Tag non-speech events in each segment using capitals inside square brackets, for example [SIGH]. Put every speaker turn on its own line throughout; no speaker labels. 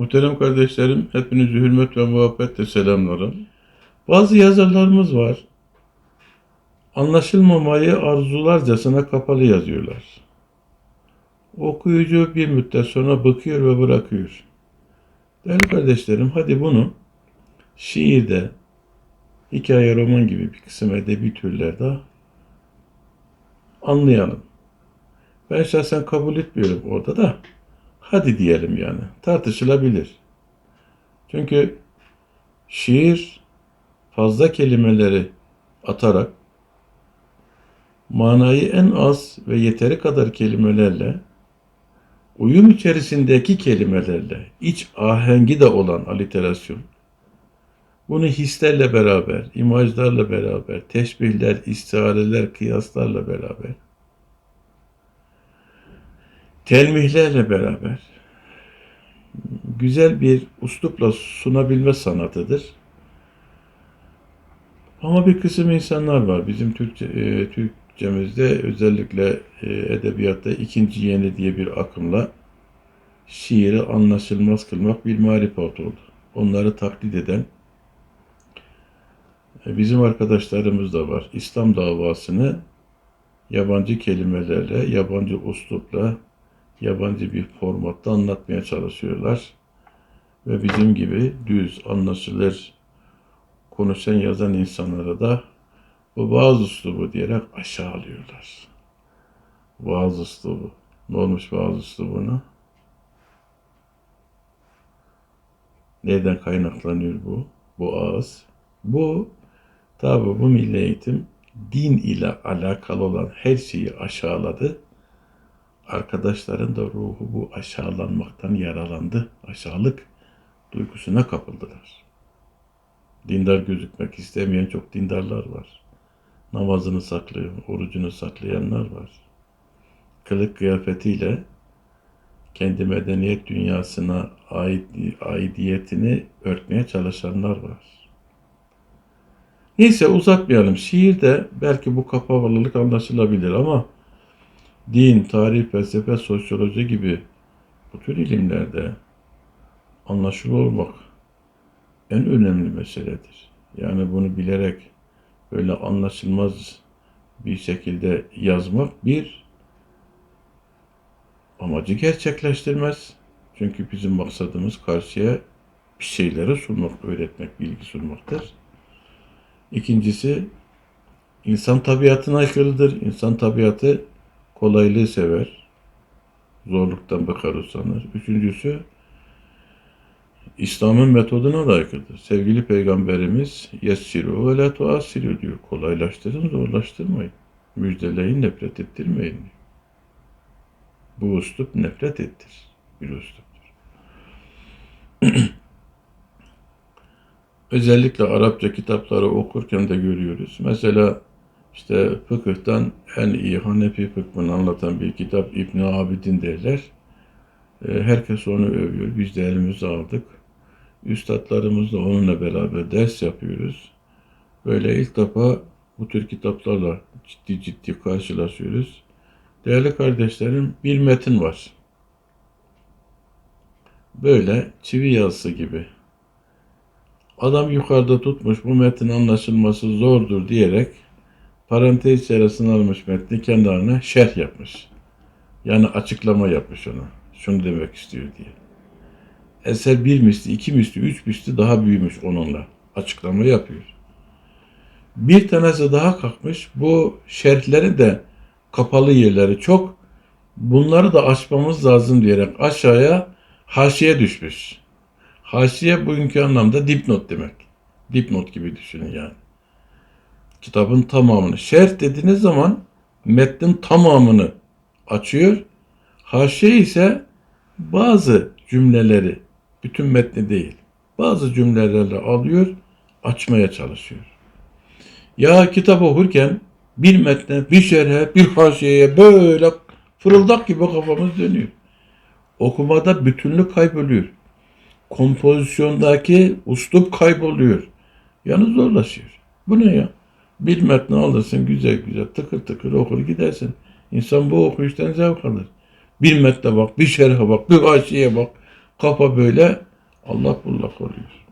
Muhterem kardeşlerim, hepinizi hürmet ve muhabbetle selamlarım. Bazı yazarlarımız var. Anlaşılmamayı arzularcasına kapalı yazıyorlar. Okuyucu bir müddet sonra bıkıyor ve bırakıyor. Değerli kardeşlerim, hadi bunu şiirde, hikaye, roman gibi bir kısım edebi türlerde anlayalım. Ben şahsen kabul etmiyorum orada da. Hadi diyelim yani. Tartışılabilir. Çünkü şiir fazla kelimeleri atarak manayı en az ve yeteri kadar kelimelerle uyum içerisindeki kelimelerle iç ahengi de olan aliterasyon bunu hislerle beraber, imajlarla beraber, teşbihler, istihareler, kıyaslarla beraber telmihlerle beraber güzel bir uslupla sunabilme sanatıdır. Ama bir kısım insanlar var bizim Türkçe, e, Türkçemizde özellikle e, edebiyatta ikinci yeni diye bir akımla şiiri anlaşılmaz kılmak bir marifat oldu. Onları taklit eden e, bizim arkadaşlarımız da var. İslam davasını yabancı kelimelerle, yabancı uslupla, yabancı bir formatta anlatmaya çalışıyorlar. Ve bizim gibi düz, anlaşılır konuşan yazan insanlara da bu vaaz üslubu diyerek aşağılıyorlar. Vaaz üslubu. Ne olmuş vaaz üslubuna? Nereden kaynaklanıyor bu? Bu ağız. Bu tabi bu milli eğitim din ile alakalı olan her şeyi aşağıladı arkadaşların da ruhu bu aşağılanmaktan yaralandı. Aşağılık duygusuna kapıldılar. Dindar gözükmek istemeyen çok dindarlar var. Namazını saklayan, orucunu saklayanlar var. Kılık kıyafetiyle kendi medeniyet dünyasına ait, aidiyetini örtmeye çalışanlar var. Neyse uzatmayalım. Şiirde belki bu kapalılık anlaşılabilir ama din, tarih, felsefe, sosyoloji gibi bu tür ilimlerde anlaşılır olmak en önemli meseledir. Yani bunu bilerek böyle anlaşılmaz bir şekilde yazmak bir amacı gerçekleştirmez. Çünkü bizim maksadımız karşıya bir şeyleri sunmak, öğretmek, bilgi sunmaktır. İkincisi insan tabiatına aykırıdır. İnsan tabiatı kolaylığı sever. Zorluktan bakar usanır. Üçüncüsü İslam'ın metoduna da aykırıdır. Sevgili Peygamberimiz yessiru ve la tuasiru diyor. Kolaylaştırın, zorlaştırmayın. Müjdeleyin, nefret ettirmeyin. Bu üslup nefret ettir. Bir üsluptur. [CLEARS THROAT] Özellikle Arapça kitapları okurken de görüyoruz. Mesela işte fıkıhtan en iyi Hanefi fıkhını anlatan bir kitap İbn Abidin derler. E, Herkes onu övüyor. Biz de elimize aldık. Üstadlarımızla onunla beraber ders yapıyoruz. Böyle ilk defa bu tür kitaplarla ciddi ciddi karşılaşıyoruz. Değerli kardeşlerim bir metin var. Böyle çivi yazısı gibi. Adam yukarıda tutmuş bu metin anlaşılması zordur diyerek parantez içerisine almış metni kenarına şerh yapmış. Yani açıklama yapmış ona. Şunu demek istiyor diye. Eser bir misli, iki misli, üç misli daha büyümüş onunla. Açıklama yapıyor. Bir tanesi daha kalkmış. Bu şerhlerin de kapalı yerleri çok. Bunları da açmamız lazım diyerek aşağıya haşiye düşmüş. Haşiye bugünkü anlamda dipnot demek. Dipnot gibi düşünün yani kitabın tamamını. Şerh dediğiniz zaman metnin tamamını açıyor. Haşiye ise bazı cümleleri, bütün metni değil, bazı cümlelerle alıyor, açmaya çalışıyor. Ya kitap okurken bir metne, bir şerhe, bir haşiyeye böyle fırıldak gibi kafamız dönüyor. Okumada bütünlük kayboluyor. Kompozisyondaki uslup kayboluyor. Yani zorlaşıyor. Bu ne ya? Bir metni alırsın güzel güzel tıkır tıkır okur gidersin. İnsan bu okuyuştan zevk alır. Bir metne bak, bir şerhe bak, bir haşiye bak. Kafa böyle Allah bullak oluyor.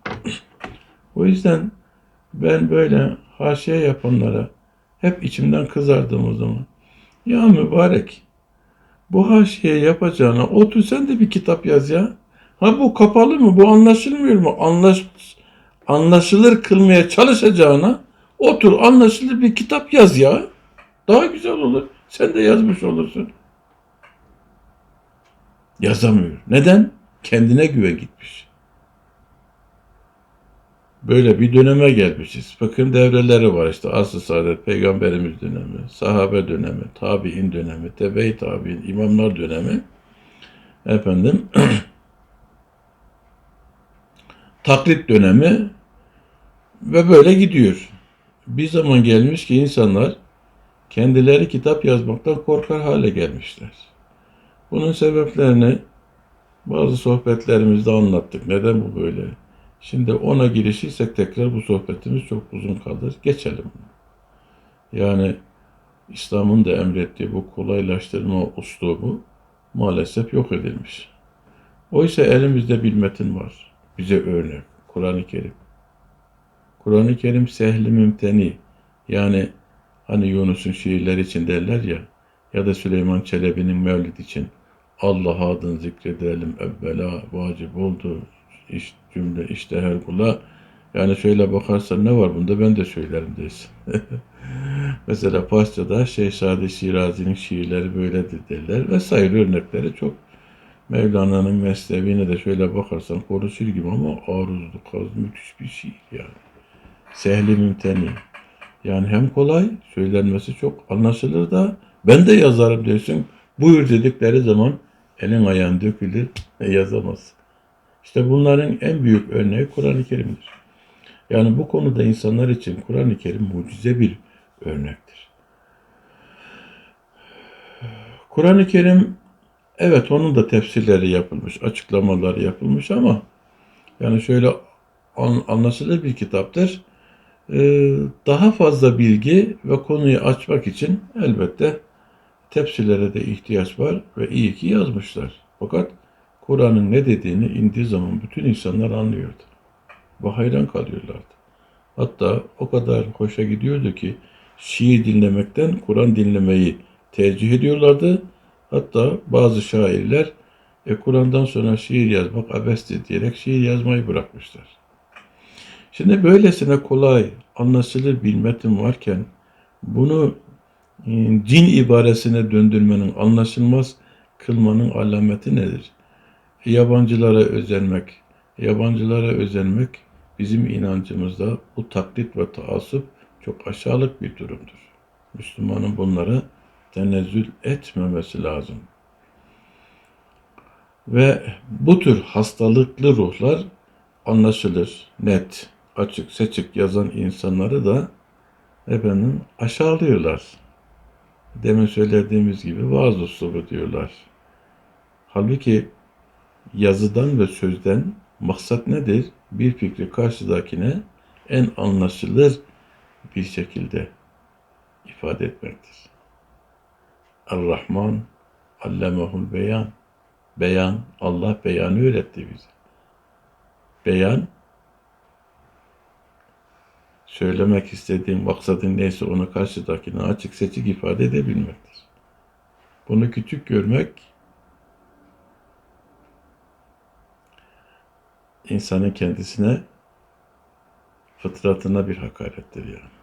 o yüzden ben böyle haşiye yapanlara hep içimden kızardım o zaman. Ya mübarek bu haşiye yapacağına otur sen de bir kitap yaz ya. Ha bu kapalı mı? Bu anlaşılmıyor mu? Anlaş, anlaşılır kılmaya çalışacağına otur anlaşılır bir kitap yaz ya. Daha güzel olur. Sen de yazmış olursun. Yazamıyor. Neden? Kendine güve gitmiş. Böyle bir döneme gelmişiz. Bakın devreleri var işte. Asr-ı Saadet, Peygamberimiz dönemi, sahabe dönemi, tabi'in dönemi, tebe-i tabi'in, imamlar dönemi. Efendim, [CLEARS THROAT] taklit dönemi ve böyle gidiyor. Bir zaman gelmiş ki insanlar kendileri kitap yazmaktan korkar hale gelmişler. Bunun sebeplerini bazı sohbetlerimizde anlattık. Neden bu böyle? Şimdi ona girişirsek tekrar bu sohbetimiz çok uzun kalır. Geçelim. Yani İslam'ın da emrettiği bu kolaylaştırma uslubu maalesef yok edilmiş. Oysa elimizde bir metin var. Bize örnek. Kur'an-ı Kerim. Kur'an-ı Kerim sehli mümteni. Yani hani Yunus'un şiirleri için derler ya ya da Süleyman Çelebi'nin Mevlid için Allah adını zikredelim evvela vacip oldu iş, cümle işte her kula yani şöyle bakarsan ne var bunda ben de söylerim dersin. [LAUGHS] Mesela Farsça'da Şehzade Şirazi'nin şiirleri böyledir derler vesaire örnekleri çok. Mevlana'nın meslevine de şöyle bakarsan konuşur gibi ama aruzlu kaz müthiş bir şiir yani. Sehli mümteni. Yani hem kolay, söylenmesi çok anlaşılır da ben de yazarım diyorsun. Buyur dedikleri zaman elin ayağın dökülür ve yazamaz. İşte bunların en büyük örneği Kur'an-ı Kerim'dir. Yani bu konuda insanlar için Kur'an-ı Kerim mucize bir örnektir. Kur'an-ı Kerim evet onun da tefsirleri yapılmış, açıklamaları yapılmış ama yani şöyle an, anlaşılır bir kitaptır. Ee, daha fazla bilgi ve konuyu açmak için elbette tefsirlere de ihtiyaç var ve iyi ki yazmışlar. Fakat Kur'an'ın ne dediğini indiği zaman bütün insanlar anlıyordu. Ve hayran kalıyorlardı. Hatta o kadar hoşa gidiyordu ki şiir dinlemekten Kur'an dinlemeyi tercih ediyorlardı. Hatta bazı şairler e, Kur'an'dan sonra şiir yazmak abestir diyerek şiir yazmayı bırakmışlar. Şimdi böylesine kolay, anlaşılır bir metin varken bunu e, cin ibaresine döndürmenin, anlaşılmaz kılmanın alameti nedir? Yabancılara özenmek, yabancılara özenmek bizim inancımızda bu taklit ve taassup çok aşağılık bir durumdur. Müslümanın bunlara tenezzül etmemesi lazım. Ve bu tür hastalıklı ruhlar anlaşılır, net, açık, seçik yazan insanları da efendim aşağılıyorlar. Demin söylediğimiz gibi vaaz uslubu diyorlar. Halbuki yazıdan ve sözden maksat nedir? Bir fikri karşıdakine en anlaşılır bir şekilde ifade etmektir. Er-Rahman allemehul beyan. Beyan, Allah beyanı öğretti bize. Beyan, söylemek istediğin maksadın neyse onu karşıdakine açık seçik ifade edebilmektir. Bunu küçük görmek insanın kendisine fıtratına bir hakarettir yani.